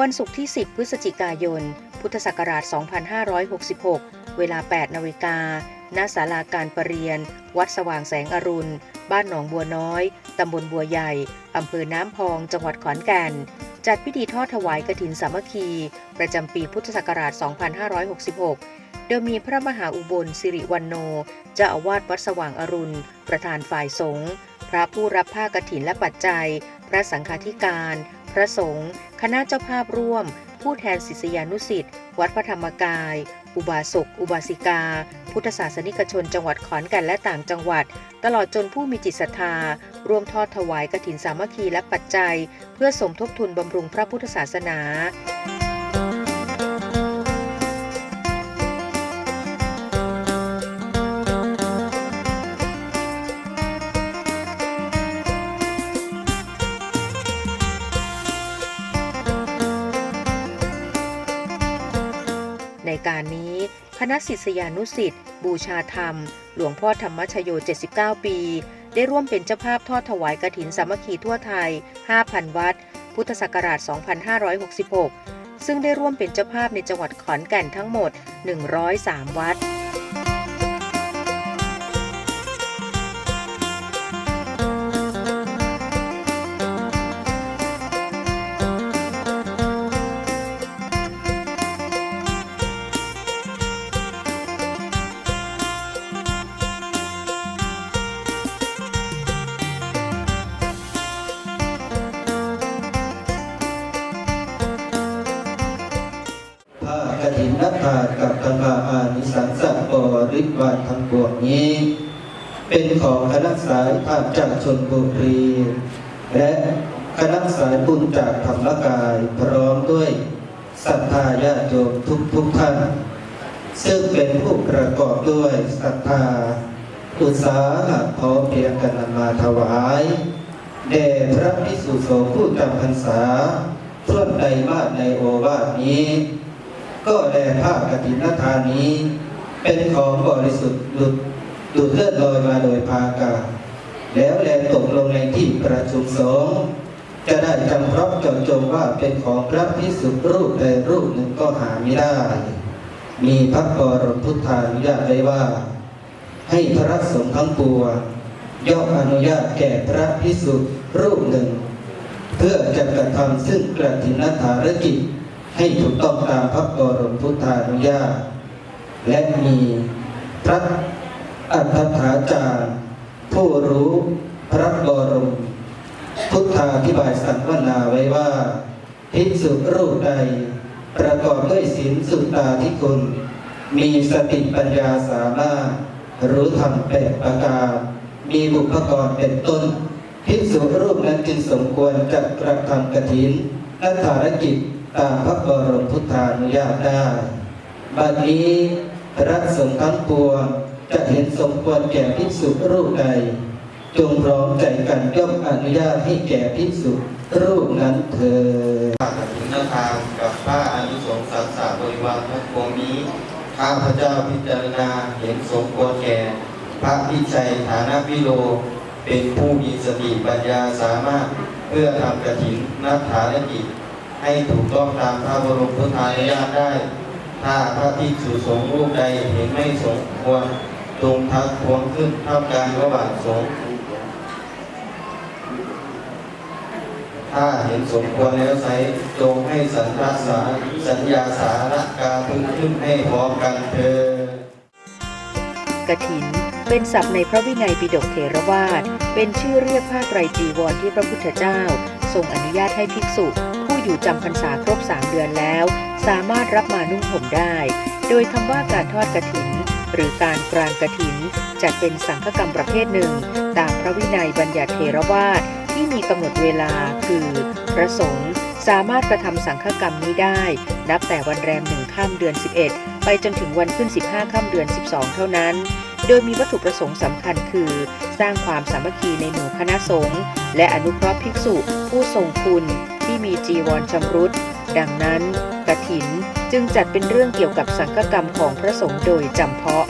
วันศุกร์ที่ 10 พฤศจิกายน พุทธศักราช 2566 เวลา 8นาฬิกา ณ ศาลาการประเรียน วัดสว่างแสงอรุณ บ้านหนองบัวน้อย ตำบลบัวใหญ่ อำเภอน้ำพอง จังหวัดขอนแก่น จัดพิธีทอดถวายกฐินสามัคคี ประจำปีพุทธศักราช 2566 โดยมีพระมหาอุบลสิริวันโนเจ้าอาวาสวัดสว่างอรุณ ประธานฝ่ายสงฆ์ พระผู้รับผ้ากฐินและปัจจัย พระสังฆาธิการ พระสงฆ์คณะเจ้าภาพร่วม ผู้แทนศิษยานุสิ์วัดพระธรรมกาย อุบาสก อุบาสิกา พุทธศาสนิกชนจังหวัดขอนแก่นและต่างจังหวัด ตลอดจนผู้มีจิตศรัทธา ร่วมทอดถวายกรถินสามัคคีและปัจจัย เพื่อสมทบทุนบำรุงพระพุทธศาสนา การนี้ คณะศิษยานุสิ์บูชาธรรม หลวงพ่อธรรมชโย 79 ปี ได้ร่วมเป็นเจ้าภาพทอดถวายกระถินสามัคคีทั่วไทย 5,000 วัด พุทธศักราช 2566 ซึ่งได้ร่วมเป็นเจ้าภาพในจังหวัดขอนแก่นทั้งหมด 103 วัด อินนภากับธรรมาอานิสังสบริวาทั้งปวงนี้ เป็นของคณะสายภาพจากชนบุรีและคณะสายบุญจากธรรมกายพร้อมด้วยศรัทธาญาติโยมทุกทุกท่าน ซึ่งเป็นผู้ประกอบด้วยศรัทธาอุตสาหะพอเพียงกันมาถวายแด่พระพิสุสงฆ์ผู้จำพรรษาท่วนใดมาสในโอวาทนี้ ก็แลผ้ากฐินทานนี้ เป็นของบริสุทธิ์หลุดดูดเลือดลอยมาโดยพากาแล้วแลตกลงในที่ประชุมสงฆ์จะได้จำเพราะเจาะจงว่าเป็นของพระพิสุรูปใดรูปหนึ่งก็หาไม่ได้ มีพระบรมพุทธานุญาตไว้ว่า ให้พระสงฆ์ทั้งปวงย่อมอนุญาตแก่พระพิสุรูปหนึ่ง เพื่อจะกระทำซึ่งกระถินธารกิจ ให้ถูกต้องตามพระบรมพุทธานุญาตและมีพระอัฏฐาจารย์ ผู้รู้พระบรม พุทธาธิบายสังวนาไว้ว่า ภิกษุรูปใด ประกอบด้วยศีลสุตตาธิคุณ มีสติปัญญาสามารถ รู้ธรรมแปดประการมีบุพกรเป็นต้นภิกษุรูปนั้นจึงสมควรจะกระทำกฐินและภารกิจ ตามพระบรมพุทธานุญาตได้บัดนี้พระสงฆ์ทั้งปวงจะเห็นสมควรแก่ภิกษุรูปใดจงพร้อมใจกันย่อมอนุญาตให้แก่ภิกษุรูปนั้นเถิดข้าพเจ้าทางกับพระอนุสงส์สัตสาบริวารทั้งปวงนี้ ข้าพเจ้าพิจารณาเห็นสมควรแก่ พระพิชัยฐานะวิโล เป็นผู้มีสติปัญญาสามารถเพื่อทำกฐินนัฐานกิจ ให้ถูกต้องตามพระบรมพุทธานุญาตได้ ถ้าพระภิกษุสงฆ์รูปใดเห็นไม่สมควรจงทักท้วงขึ้นท่ามกลางระหว่างสงฆ์ถ้าเห็นสมควรแล้วไซจงให้สันทัสาสัญญาสาระการพึงขึ้นให้พร้อมกันเธอญกฐิน เป็นศัพท์ในพระวินัยปิฎกเถรวาทเป็นชื่อเรียกผ้าไตรจีวรที่พระพุทธเจ้า ทรงอนุญาตให้ภิกษุ อยู่จำพรรษาครบสามเดือนแล้ว สามารถรับมานุ่งห่มได้ โดยคำว่าการทอดกฐิน หรือการกรานกฐิน จัดเป็นสังฆกรรมประเภทหนึ่ง ตามพระวินัยบัญญัติเถรวาทที่มีกำหนดเวลาคือ พระสงฆ์สามารถกระทำสังฆกรรมนี้ได้ นับแต่วันแรมหนึ่งข้ามเดือน 11 ไปจนถึงวันขึ้น 15ข้ามเดือน 12 เท่านั้น โดยมีวัตถุประสงค์สำคัญคือ สร้างความสามัคคีในหมู่คณะสงฆ์และอนุเคราะห์ภิกษุผู้ทรงคุณ ที่มีจีวรชำรุด ดังนั้นกระถินจึงจัดเป็นเรื่องเกี่ยวกับสังฆกรรมของพระสงฆ์โดยจำเพาะ